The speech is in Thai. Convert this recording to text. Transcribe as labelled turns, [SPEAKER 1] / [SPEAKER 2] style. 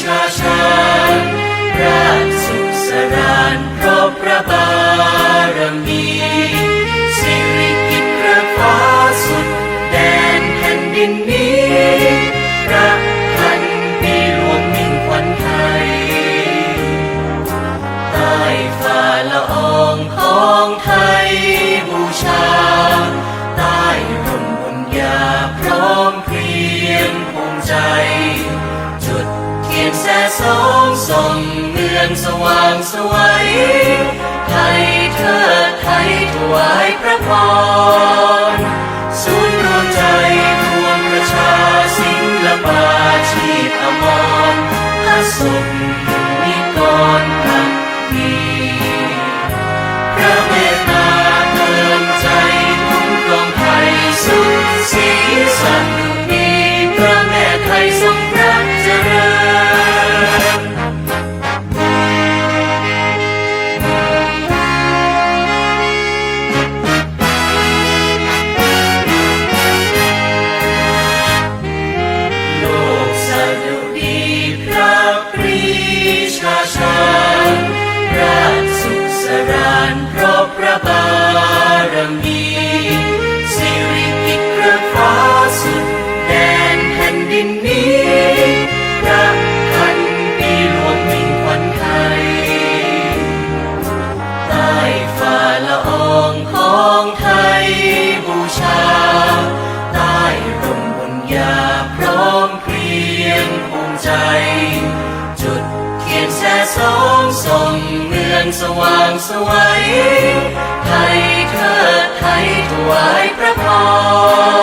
[SPEAKER 1] ชาชาราชสุขสรานเพราะพระบารมีสิริกิตพระฟ้าสุดแดนแผ่นดินนี้พระพันปีหลวงมิ่งควันไทยใต้ฝ่าละอองของไทยบูชาใต้ร่มบุญญาพร้อมเพรียงภูมิใจ สสองส่องเมือนสว่างสวัยไทยเทิดไทยถวายพระพรศูนย์รวมใจรวมประชาศิลปาชีพอมรพระสุข สองส่งเมืองสว่างสวัยไทยเทิดไทยถวายพระพร